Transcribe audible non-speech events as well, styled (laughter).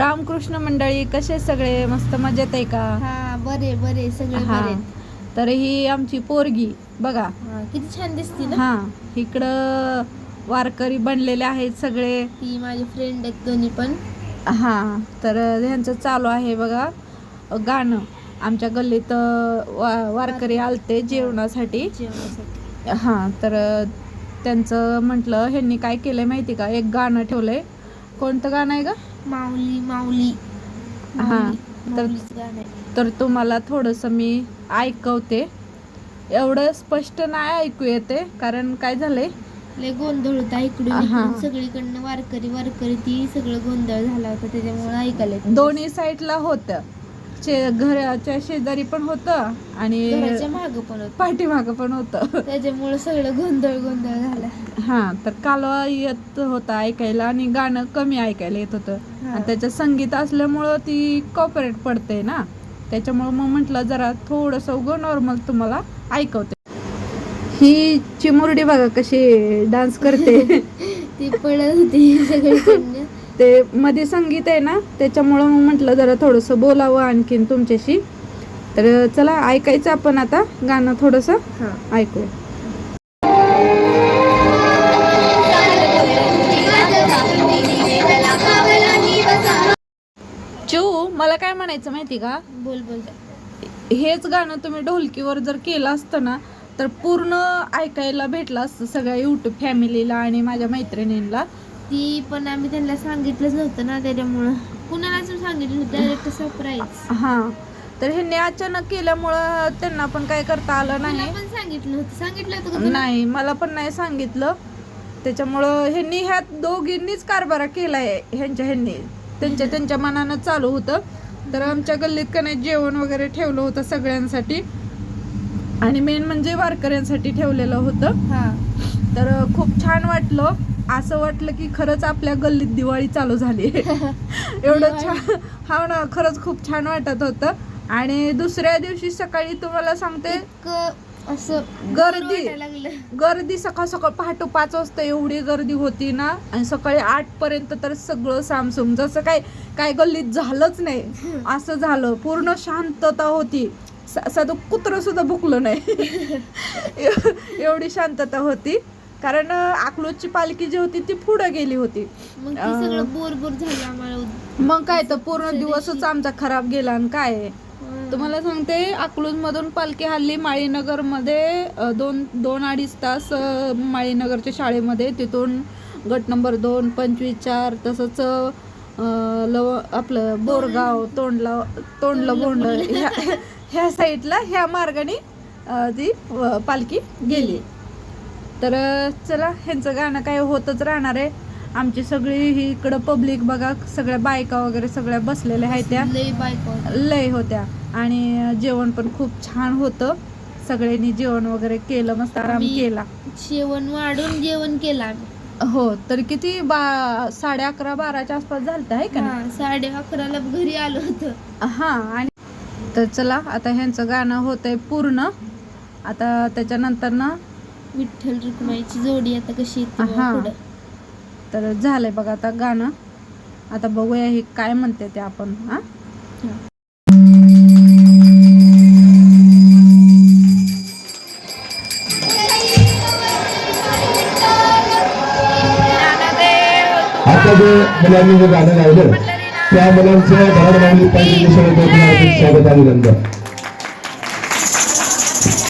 मंडळी कसे सगळे? मस्त मजेत आहे का? हा बरे बरे सगळे हा. बरे. तर ही आमची पोरगी बघा. हा, किती छान दिसते ना? हा इकडं वारकरी बनलेले आहेत सगळे. ती माझी फ्रेंड आहेत दोन्ही पण. हा तर ह्यांचं चालू आहे बघा गाणं. आमच्या गल्लीत अं, वा वारकरी आलते जेवणासाठी. जेवणासाठी. हा तर त्यांचं म्हटलं ह्यांनी काय केलंय माहिती का? एक गाणं ठेवलंय. कोणतं गाणं आहे का माऊली माऊली. हा, तर-. तर तुम्हाला थोडंसं मी ऐकवते. एवढं स्पष्ट नाही ऐकू येते कारण काय झालंय? लय गोंधळ होता इकडून सगळीकडनं वारकरी वारकरी ती सगळं गोंधळ झाला होता त्याच्यामुळे ऐकायला. दोन्ही साईडला होतं. शे घराच्या शेजारी पण होतं आणि घराच्या माग पण होत. पाठीमागं पण होतं. त्याच्यामुळे सगळं गोंधळ गोंधळ झाला. हा तर कालवा येत होता ऐकायला आणि गाणं कमी ऐकायला येत होतं. हा. आणि त्याच्यात संगीत असल्यामुळं ती कॉपरेट पडते ना. त्याच्यामुळं मग म्हटलं जरा थोडंसं उगं नॉर्मल तुम्हाला ऐकवते. ही चिमुरडी बघा कशी डान्स करते. (laughs) ती पडत होती सगळीकडनं. ते मध्ये संगीत आहे ना त्याच्यामुळं मग म्हटलं जरा थोडंसं बोलावं आणखीन तुमच्याशी. तर चला ऐकायचं आपण आता गाणं थोडंसं. हा. ऐकूया. चू मला काय म्हणायचं माहिती का? बोल बोल. हेच गाणं तुम्ही ढोलकीवर जर केलं असतं ना तर पूर्ण ऐकायला भेटलं असतं सगळ्या युट्यूब फॅमिलीला आणि माझ्या मैत्रिणींना ती पण आम्ही त्यांना सांगितलंच नव्हतं ना त्याच्यामुळं. कुणालाच सांगितलं नव्हतं? डायरेक्ट सरप्राईज हा. तर ह्यांनी अचानक केल्यामुळं त्यांना पण काय करता आलं नाही. पण सांगितलं होतं सांगितलं होतं का तुला? नाही मला पण नाही सांगितलं. त्याच्यामुळं ह्यांनी ह्यात दोघींनीच कारभार केलाय ह्यांच्या ह्यांनी. त्यांच्या त्यांच्या मनानं चालू होतं. तर आमच्या गल्लीत का नाही जेवण वगैरे ठेवलं होतं सगळ्यांसाठी. आणि मेन म्हणजे वारकऱ्यांसाठी ठेवलेलं होतं. हा. तर खूप छान वाटलं. असं वाटलं की खरंच आपल्या गल्लीत दिवाळी चालू झाली (laughs) एवढं छान. हा ना खरंच खूप छान वाटत होतं. आणि दुसऱ्या दिवशी सकाळी तुम्हाला सांगते असं गर्दी. गर्दी सकाळ सकाळ पहाटे पाच वाजता एवढी गर्दी होती ना आणि सकाळी आठ पर्यंत तर सगळं सामसूम जसं काय काय गल्लीत झालंच नाही. (laughs) असं झालं. पूर्ण शांतता होती. साधं कुत्रं सुद्धा भुकलं नाही. (laughs) एव- एवढी शांतता होती. कारण अकलूजची पालखी जी होती ती पुढे गेली होती. मग काय तर पूर्ण दिवसच. आमचा खराब गेला आणि काय. तुम्हाला सांगते अकलूज मधून पालखी हल्ली माळीनगरमध्ये दोन दोन अडीच तास माळीनगरच्या शाळेमध्ये तिथून गट नंबर दोन पंचवीस चार तसंच लव आपलं बोरगाव तोंडला. तोंडलं बोंड ह्या ह्या साईडला ह्या मार्गाने ती पालखी गेली. तर चला ह्यांचं गाणं काय होतच राहणार आहे. आमची सगळी ही इकडं पब्लिक बघा सगळ्या बायका वगैरे सगळ्या बसलेल्या आहेत त्या. लय बायको लय होत्या. आणि जेवण पण खूप छान होतं. सगळ्यांनी जेवण वगैरे केलं मस्त आराम केला. जेवण वाढून जेवण केलं हो तर किती बा साडे अकरा बाराच्या आसपास झालं आहे का? हा, साडे अकराला घरी आलो होतो. हा आणि तर चला आता ह्यांचं गाणं होतंय पूर्ण. आता त्याच्यानंतर ना विठ्ठल रुक्माईची जोडी आता कशी येते हा. पुढं. तर झालंय बघा आता गाणं. आता बघूया हे काय म्हणते ते आपण हा? आता जे मुलांनी जे गाणं गायलं त्या मुलांचं धरण माऊली पाहिजे स्वागत अभिनंदन